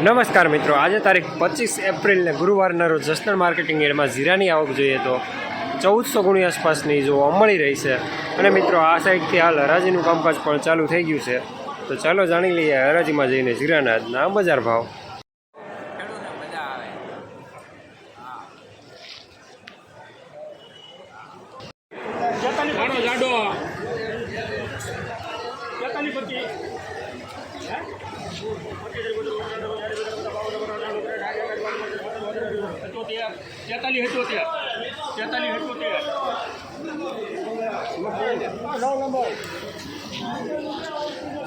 નમસ્કાર મિત્રો, આજે તારીખ પચીસ એપ્રિલને ગુરુવારના રોજ જસનલ માર્કેટિંગ એડમાં જીરાની આવક જોઈએ તો ચૌદસો ગુણી આસપાસની જોવા મળી રહી છે. અને મિત્રો, આ સાઈડથી હાલ હરાજીનું કામકાજ પણ ચાલુ થઈ ગયું છે. તો ચાલો જાણી લઈએ હરાજીમાં જઈને જીરાના આજના બજાર ભાવ. જાડો.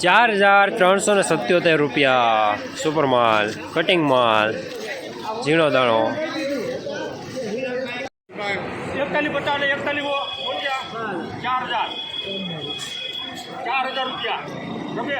ચાર હજાર ત્રણસો ને સત્યોતેર રૂપિયા સુપર માલ કટિંગ માલ, ઝીણો દાણો. એકતાલી પચાસ ને એકતાલી ચાર હજાર. ચાર હજાર રૂપિયા. ગમે?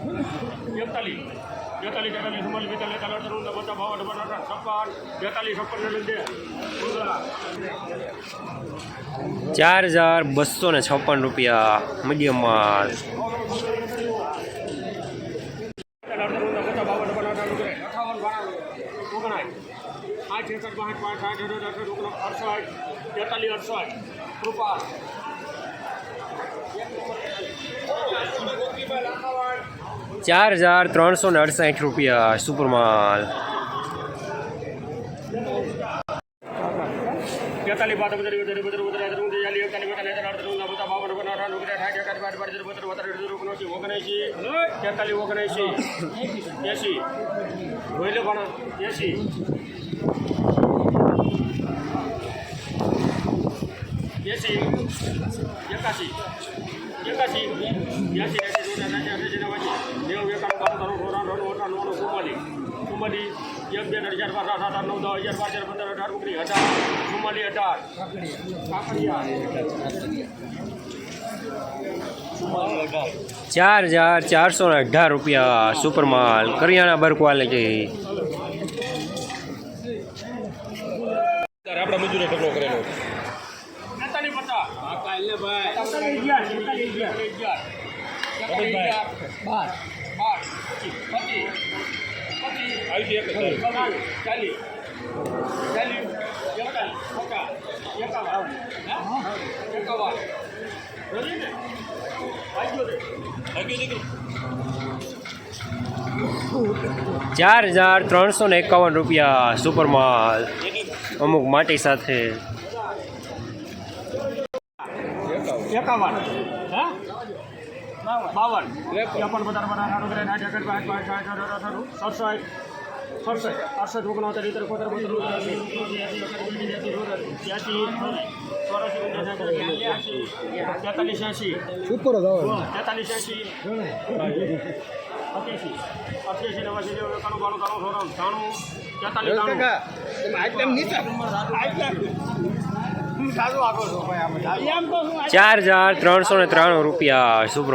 એકતાલીસ બેતાલીસ તેતાલીસ ચુમ્માલીસ બેતાલીસ તેતાલીસ અઠાણું બધા ભાવ ડબલ અઠાણ છપ્પન બેતાલીસ છપ્પન લીધે ચાર હજાર બસો ને છપ્પન રૂપિયા મીડિયમ માલ. અડસઠ કૃપા ચાર હજાર ત્રણસો ને અડસઠ સુપર માલ તેતાલીસ બાદ વધારે વધારે હજાર ત્રણસો ને અડસાઠ રૂપિયા સુપરમાલ એકાશી એકાશી એકાશી એંસી ત્રણ અઠાણું નવ્વાણું ચુમ્માલીસ ચુમ્માલીસ એક બે ચાર પાંચ સાત આઠ નવ દસ અગિયાર બાર તેર પંદર અઢાર ઓગણીસ અઢાર ચુમ્માલીસ અઢાર ચાર હજાર ચારસો ને અઢાર રૂપિયા સુપર માલ કરિયાણા બર. ક્વોલિટી આપણે મજૂરો ઢગલો કરેલો ભાઈ ચાર હજાર ત્રણસો ને એકાવન રૂપિયા સુપર માલ અમુક માટી સાથે. એકાવન. હા? બાવન ત્રેપન પચાસ પચાસ અઠાણું ત્રણ આઠ એકડ પાંચ પાંચ સાઠ અઢાર અઠાણું સડસઠ સડસઠ અડસઠ ઓગણોતેર ઇતર કોતેર બોતેર ત્યાંસી તેતાલીસ એંસી તેતાલીસ એંસી અઠ્યાસી અઠ્યાસી નવાસી નેવું એકાણું બાણું ત્રાણું સોળાણું ત્રાણું તેતાલીસ ત્રાણું ચાર હજાર ત્રણસો ને ત્રાણું રૂપિયા સુપર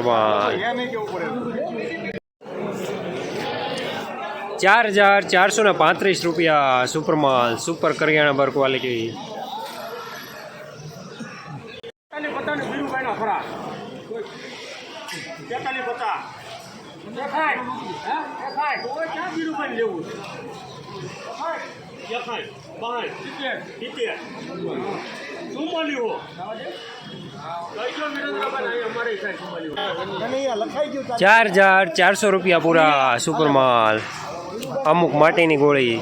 ચાર હજાર ચારસો ને પાંત્રીસ રૂપિયા, સુપરમાલ, સુપર કરિયાણા બર ક્વોલિટી લેવું ચુમ્માલી હો ચાર હજાર ચારસો રૂપિયા પૂરા સુપર માલ અમુક માટીની ગોળી.